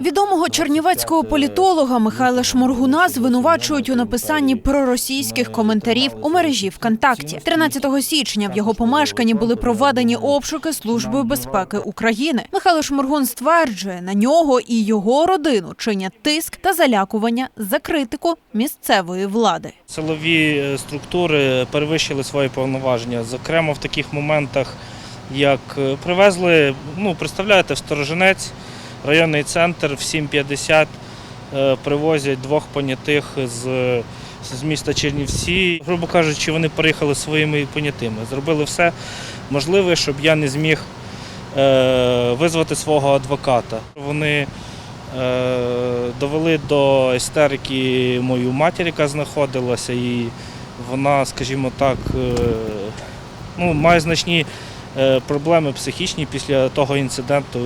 Відомого чернівецького політолога Михайла Шморгуна звинувачують у написанні проросійських коментарів у мережі ВКонтакті. 13 січня в його помешканні були проведені обшуки Службою безпеки України. Михайло Шморгун стверджує, на нього і його родину чинять тиск та залякування за критику місцевої влади. Силові е, структури перевищили свої повноваження, зокрема в таких моментах, як е, привезли, ну, представляєте, в Сторожинець, районний центр в 7.50 е, привозять двох понятих з, з міста Чернівці. Грубо кажучи, вони приїхали своїми понятими. Зробили все можливе, щоб я не зміг е, визвати свого адвоката. Вони е, довели до істерики мою матір, яка знаходилася, і вона, скажімо так, ну, має значні проблеми психічні після того інциденту,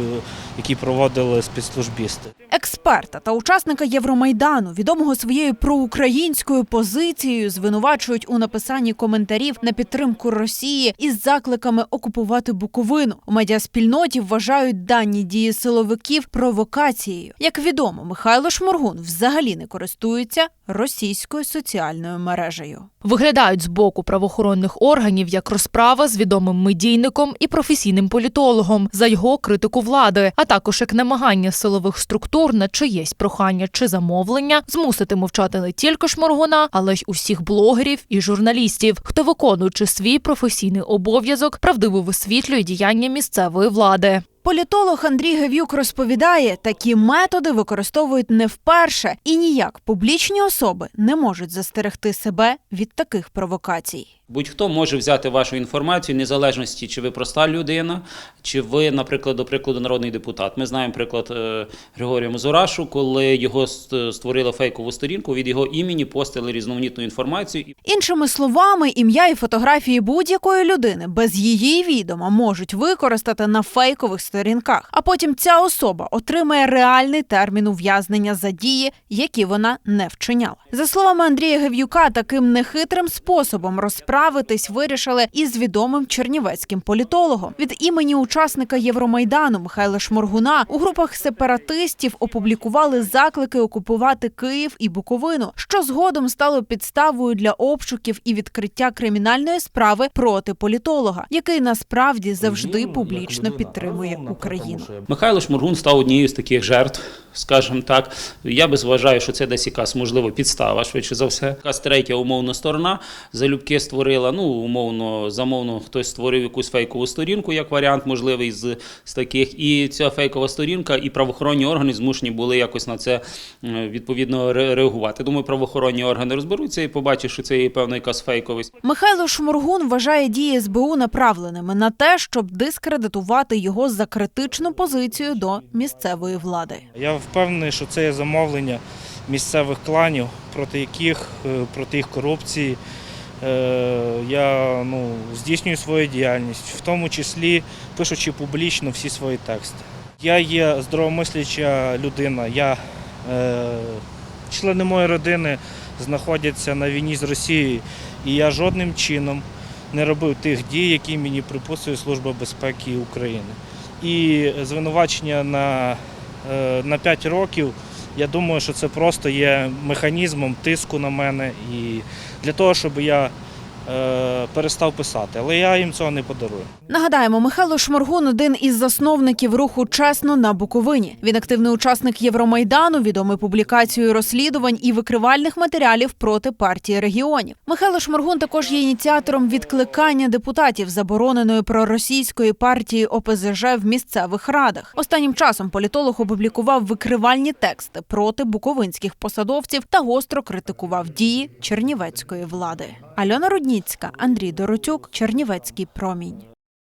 який проводили спецслужбісти. Експерта та учасника Євромайдану, відомого своєю проукраїнською позицією, звинувачують у написанні коментарів на підтримку Росії із закликами окупувати Буковину. У медіаспільноті вважають дані дії силовиків провокацією. Як відомо, Михайло Шморгун взагалі не користується російською соціальною мережею. Виглядають з боку правоохоронних органів як розправа з відомим медійником і професійним політологом за його критику влади, а також як намагання силових структур на чиєсь прохання чи замовлення змусити мовчати не тільки шморгуна, але й усіх блогерів і журналістів, хто виконуючи свій професійний обов'язок, правдиво висвітлює діяння місцевої влади. Політолог Андрій Гевюк розповідає, такі методи використовують не вперше, і ніяк публічні особи не можуть застерегти себе від таких провокацій. Будь-хто може взяти вашу інформацію, незалежності, чи ви проста людина, чи ви, наприклад, до прикладу, народний депутат. Ми знаємо приклад е, Григорія Мазурашу, коли його ст- створили фейкову сторінку, від його імені постили різноманітну інформацію. Іншими словами, ім'я і фотографії будь-якої людини без її відома можуть використати на фейкових сторінках. А потім ця особа отримає реальний термін ув'язнення за дії, які вона не вчиняла. За словами Андрія Гев'юка, таким нехитрим способом розправитись вирішили із відомим чернівецьким політологом. Від імені учасника Євромайдану Михайла Шморгуна у групах сепаратистів опублікували заклики окупувати Київ і Буковину, що згодом стало підставою для обшуків і відкриття кримінальної справи проти політолога, який насправді завжди публічно підтримує Україну. Михайло Шмургун став однією з таких жертв, скажімо так. Я би вважаю, що це десь якась можливо підстава, швидше за все. Якась третя умовна сторона залюбки створила. Ну, умовно, замовно, хтось створив якусь фейкову сторінку, як варіант можливий з, з таких. І ця фейкова сторінка, і правоохоронні органи змушені були якось на це відповідно реагувати. Думаю, правоохоронні органи розберуться і побачать, що це є певна якась фейковість. Михайло Шморгун вважає дії СБУ направленими на те, щоб дискредитувати його за критичну позицію до місцевої влади. Я впевнений, що це є замовлення місцевих кланів, проти яких, е, проти їх корупції. Е, Я ну, здійснюю свою діяльність, в тому числі пишучи публічно всі свої тексти. Я є здоровомисляча людина. Я, е, члени моєї родини знаходяться на війні з Росією, і я жодним чином не робив тих дій, які мені приписує Служба безпеки України. І звинувачення на е, на 5 років. Я думаю, що це просто є механізмом тиску на мене. І для того, щоб я перестав писати. Але я їм цього не подарую. Нагадаємо, Михайло Шморгун один із засновників руху Чесно на Буковині. Він активний учасник Євромайдану, відомий публікацією розслідувань і викривальних матеріалів проти партії регіонів. Михайло Шморгун також є ініціатором відкликання депутатів забороненої проросійської партії ОПЗЖ в місцевих радах. Останнім часом політолог опублікував викривальні тексти проти буковинських посадовців та гостро критикував дії чернівецької влади. Альона Рудніцька, Андрій Доротюк, Чернівецький промінь.